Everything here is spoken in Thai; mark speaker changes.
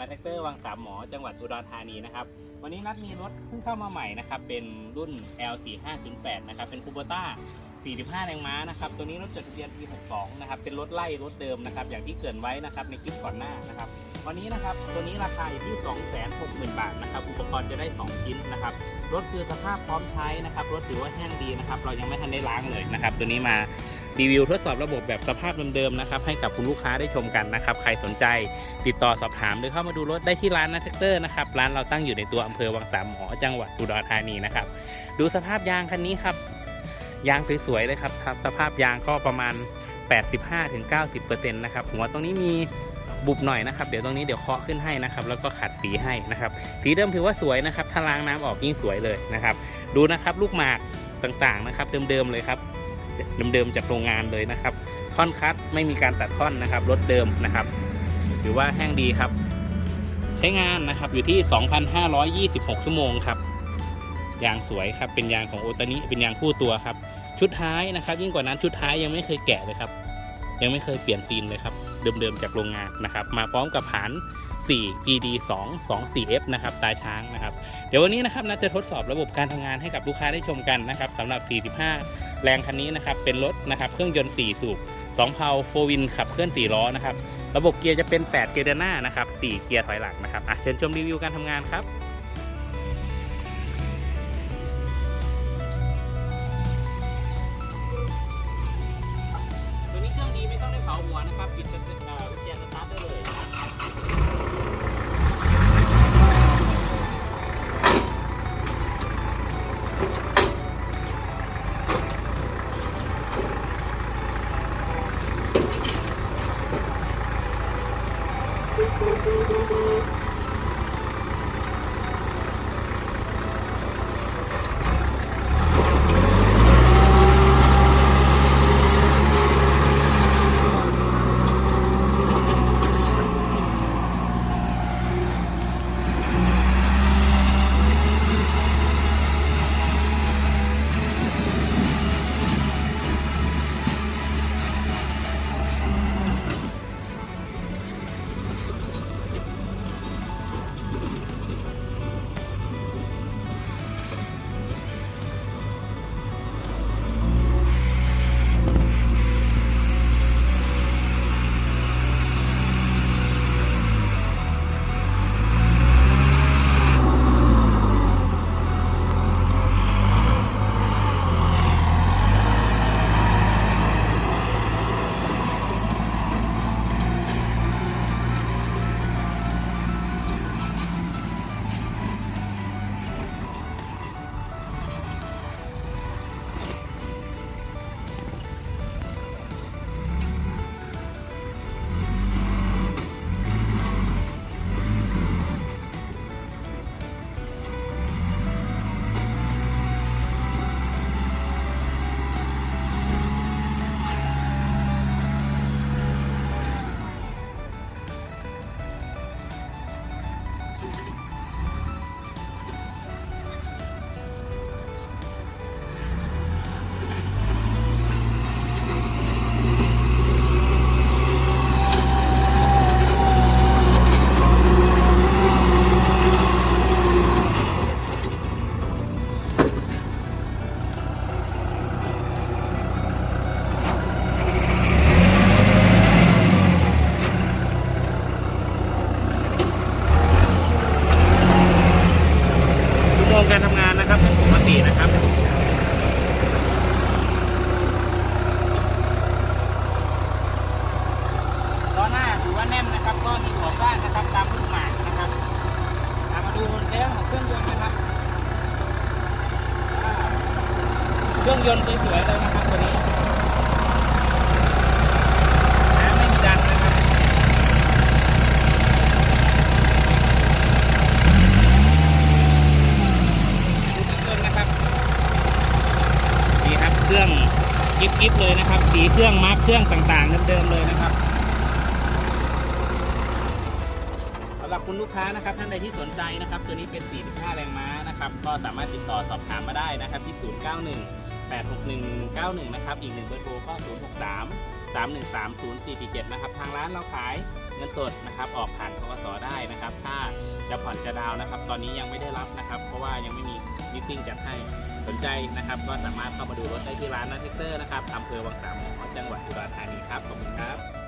Speaker 1: มาเทคเตอร์วังสามหมอจังหวัดอุดรธานีนะครับ วันนี้นัดมีรถเพิ่งเข้ามาใหม่นะครับ เป็นรุ่น L4508 นะครับ เป็นคูโบต้า45 แรงม้านะครับ ตัวนี้รถจดทะเบียนปี 62 นะครับ เป็นรถไล่รถเดิมนะครับ อย่างที่เกินไว้นะครับในคลิปก่อนหน้านะครับ วันนี้นะครับ ตัวนี้ราคาอยู่ที่ 260,000 บาทนะครับ อุปกรณ์จะได้ 2 ชิ้นนะครับ รถคือสภาพพร้อมใช้นะครับ รถถือว่าแห้งดีนะครับ เรายังไม่ทันได้ล้างเลยนะครับ ตัวนี้มา รีวิวทดสอบระบบแบบสภาพเดิมๆนะครับให้กับคุณลูกค้าได้ชมกันนะครับ ใครสนใจติดต่อสอบถามหรือเข้ามาดูรถได้ที่ร้านนัทเตอร์นะครับร้านเราตั้งอยู่ในตัวอำเภอวังสามหมอจังหวัดอุดรธานีนะครับดูสภาพยางคันนี้ครับยางสวยๆเลยครับครับสภาพยางก็ประมาณ 85-90%นะครับหัวตรงนี้มีบุบหน่อยนะครับเดี๋ยวตรงนี้เดี๋ยวเคาะขึ้นให้นะครับแล้วก็ขัดสีให้นะครับสีเดิมถือว่าสวยนะครับถ้าล้างน้ำออกยิ่งสวยเลยนะครับดูนะครับลูกหมากต่างๆนะครับเดิมๆเลยครับ เดิมๆจากโรงงานเลยนะครับท่อนคัดไม่มีการตัดท่อนนะครับรถเดิมนะครับถือว่าแห้งดีครับ ใช้งานนะครับอยู่ที่ 2,526 ชั่วโมงครับยางสวยครับเป็นยางของโอตานิเป็นยางคู่ตัวครับ ชุดท้ายนะครับ ยิ่งกว่านั้นชุดท้ายยังไม่เคยแกะเลยครับ ยังไม่เคยเปลี่ยนซีนเลยครับ เดิมๆจากโรงงานนะครับ มาพร้อมกับฐาน 4 PD 2 2 4 F นะครับตาช้างนะครับ เดี๋ยววันนี้นะครับนาจะทดสอบระบบการทำงานให้กับลูกค้าได้ชมกันนะครับสำหรับ 45 แรงคันนี้นะครับเป็นรถนะครับเครื่องยนต์ 4 สูบ2เพาโฟวินขับเคลื่อน 4 ล้อนะครับระบบเกียร์จะเป็น 8 เกียร์เดินหน้านะครับ4เกียร์ถอยหลังนะครับเชิญชมรีวิวการทำงานครับตัวนี้เครื่องดีไม่ต้องได้เผาหัวนะครับปิด เครื่องยนต์สวยๆเลยนะครับตัวนี้น้ำไม่มีดันนะครับดูเครื่องยนต์นะครับนี่ครับเครื่องกิ๊บๆเลยนะครับสีเครื่องมาร์คเครื่องต่างๆเดิมๆเลยนะครับสำหรับคุณลูกค้านะครับท่านใดที่สนใจนะครับ ตัวนี้เป็น 45 แรงม้านะครับ ก็สามารถติดต่อสอบถามมาได้นะครับที่ 091 861 1191 นะครับ อีกหนึ่งเบอร์โทรก็ 063 313 0447 นะครับ ทางร้านเราขายเงินสดนะครับ ออกผ่านทกสได้นะครับ ถ้าจะผ่อนจะดาวนะครับ ตอนนี้ยังไม่ได้รับนะครับ เพราะว่ายังไม่มีมิติ้งจัดให้ สนใจนะครับ ก็สามารถเข้ามาดูรถได้ที่ร้านนัทเทคเตอร์นะครับอำเภอวังสามหมอจังหวัดอุดรธานีครับ ขอบคุณครับ